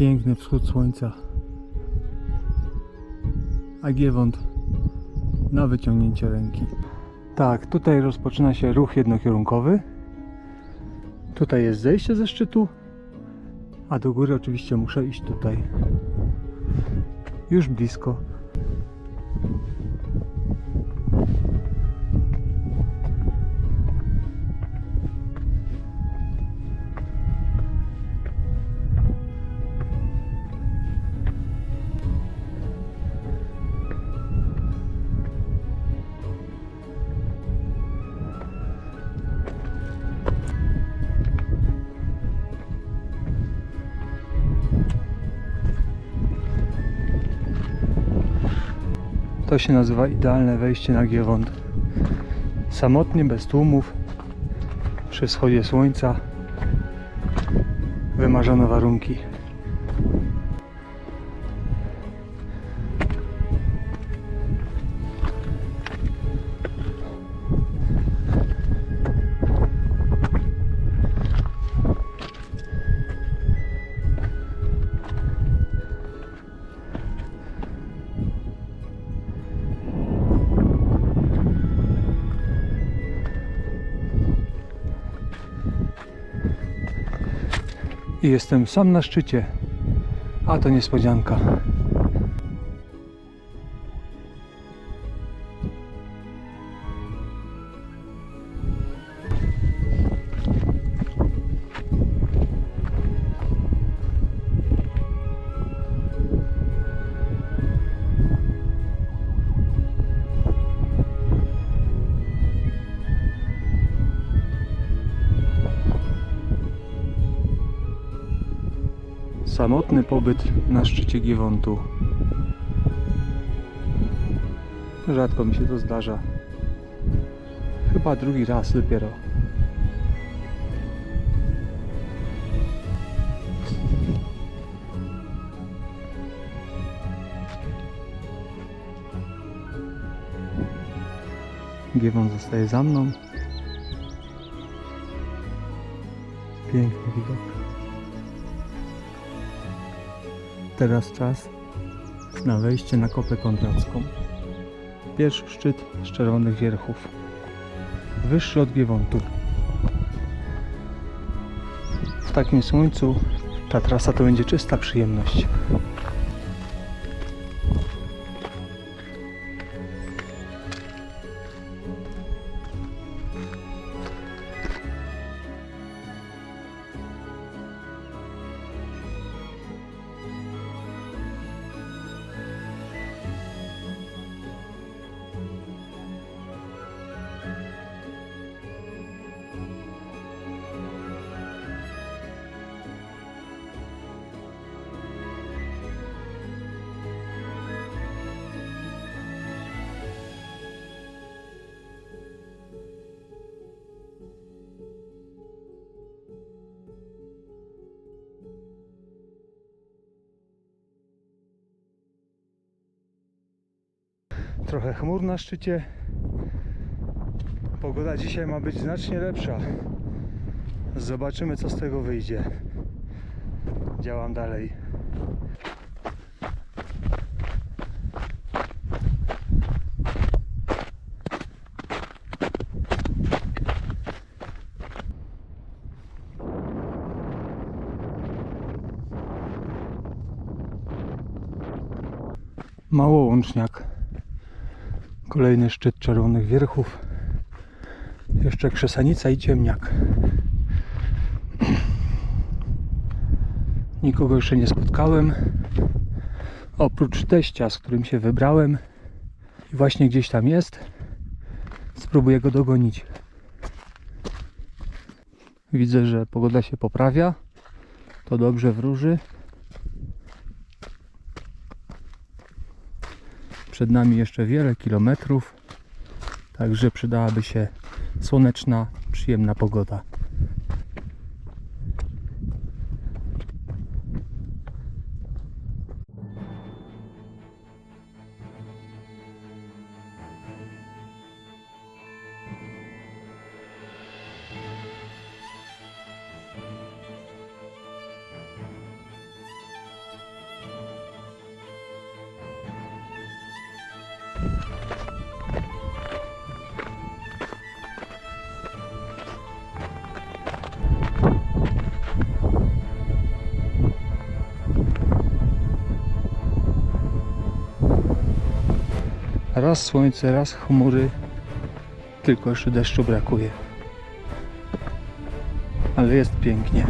Piękny wschód słońca. A Giewont na wyciągnięcie ręki. Tak, tutaj rozpoczyna się ruch jednokierunkowy. Tutaj jest zejście ze szczytu, a do góry oczywiście muszę iść tutaj. Już blisko. To się nazywa idealne wejście na Giewont. Samotnie, bez tłumów, przy wschodzie słońca. Wymarzone warunki. I jestem sam na szczycie. A to niespodzianka. Samotny pobyt na szczycie Giewontu. Rzadko mi się to zdarza. Chyba drugi raz dopiero. Giewont zostaje za mną. Piękny widok. Teraz czas na wejście na Kopę Kondracką. Pierwszy szczyt z Czerwonych Wierchów. Wyższy od Giewontu. W takim słońcu ta trasa to będzie czysta przyjemność. Trochę chmur na szczycie. Pogoda dzisiaj ma być znacznie lepsza. Zobaczymy co z tego wyjdzie. Działam dalej. Małołączniak. Kolejny szczyt Czerwonych Wierchów. Jeszcze Krzesanica i Ciemniak. Nikogo jeszcze nie spotkałem. Oprócz teścia, z którym się wybrałem. I właśnie gdzieś tam jest. Spróbuję go dogonić. Widzę, że pogoda się poprawia. To dobrze wróży. Przed nami jeszcze wiele kilometrów, także przydałaby się słoneczna, przyjemna pogoda. Raz słońce, raz chmury. Tylko jeszcze deszczu brakuje. Ale jest pięknie.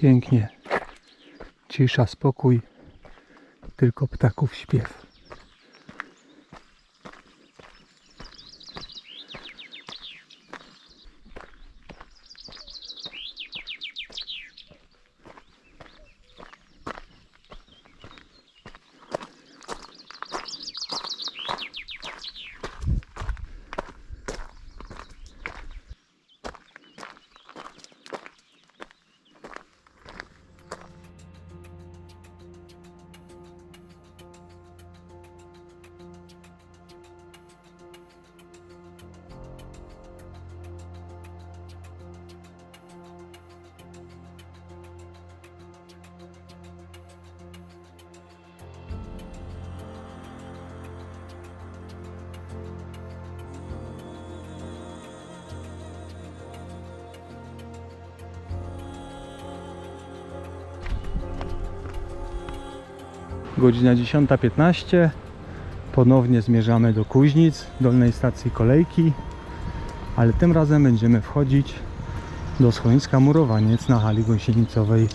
Pięknie. Cisza, spokój. Tylko ptaków śpiew. Godzina 10.15. Ponownie zmierzamy do Kuźnic, dolnej stacji kolejki, ale tym razem będziemy wchodzić do schroniska Murowaniec na hali gąsienicowej.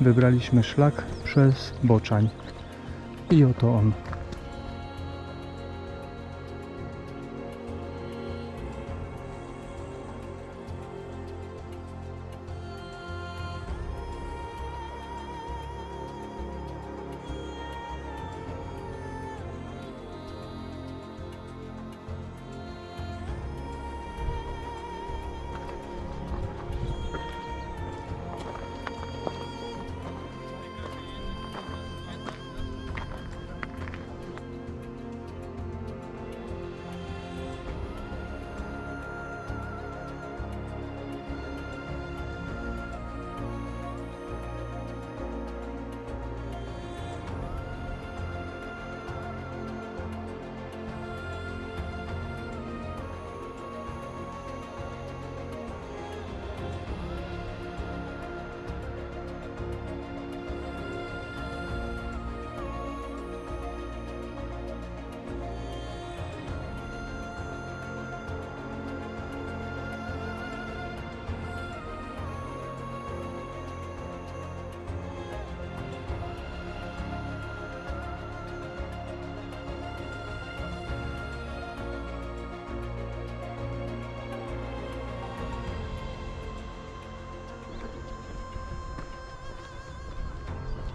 Wybraliśmy szlak przez Boczań. I oto on.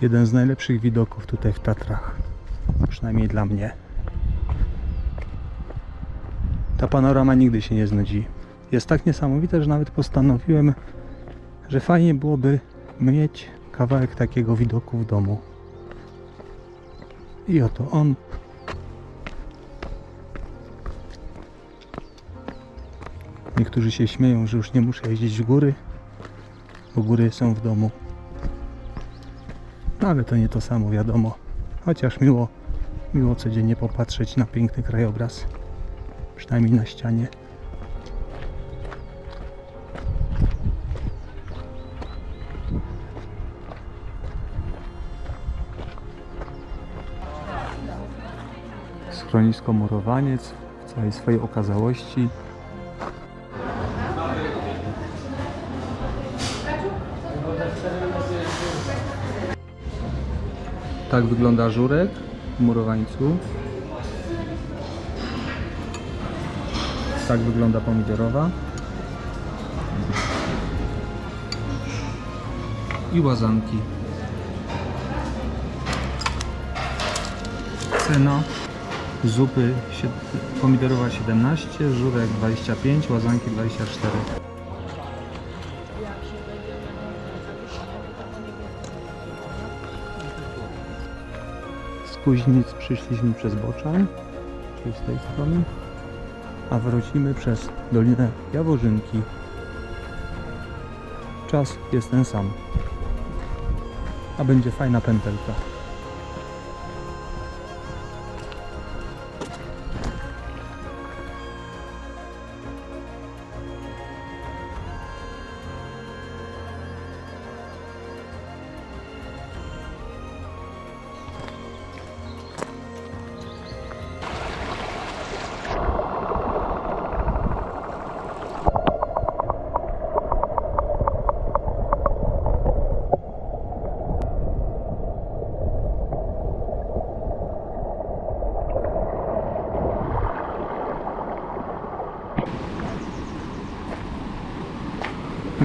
Jeden z najlepszych widoków tutaj w Tatrach. Przynajmniej dla mnie. Ta panorama nigdy się nie znudzi. Jest tak niesamowite, że nawet postanowiłem, że fajnie byłoby mieć kawałek takiego widoku w domu. I oto on. Niektórzy się śmieją, że już nie muszę jeździć w góry, bo góry są w domu. Ale to nie to samo, wiadomo. Chociaż miło, miło codziennie popatrzeć na piękny krajobraz. Przynajmniej na ścianie. Schronisko Morowaniec w całej swojej okazałości. Tak wygląda żurek w murowańcu. Tak wygląda pomidorowa. I łazanki. Cena zupy pomidorowa 17, żurek 25, łazanki 24. Kuźnic przyszliśmy przez Boczan, czyli z tej strony, a wrócimy przez Dolinę Jaworzynki. Czas jest ten sam, a będzie fajna pętelka.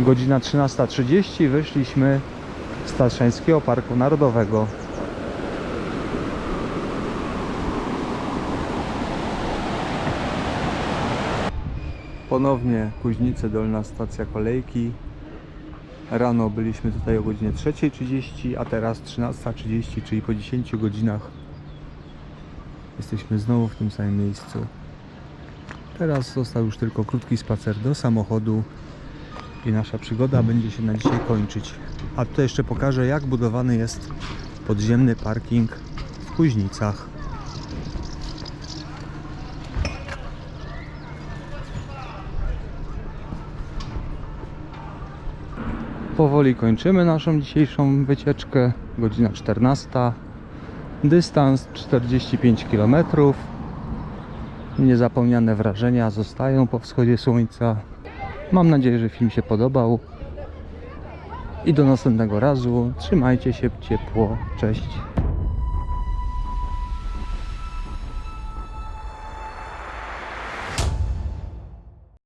Godzina 13.30 wyszliśmy z Tatrzańskiego Parku Narodowego. Ponownie Kuźnice, Dolna Stacja Kolejki. Rano byliśmy tutaj o godzinie 3.30, a teraz 13.30, czyli po 10 godzinach jesteśmy znowu w tym samym miejscu. Teraz został już tylko krótki spacer do samochodu i nasza przygoda będzie się na dzisiaj kończyć. A tutaj jeszcze pokażę jak budowany jest podziemny parking w Kuźnicach. Powoli kończymy naszą dzisiejszą wycieczkę. Godzina 14. Dystans 45 km. Niezapomniane wrażenia zostają po wschodzie słońca. Mam nadzieję, że film się podobał. I do następnego razu. Trzymajcie się ciepło. Cześć.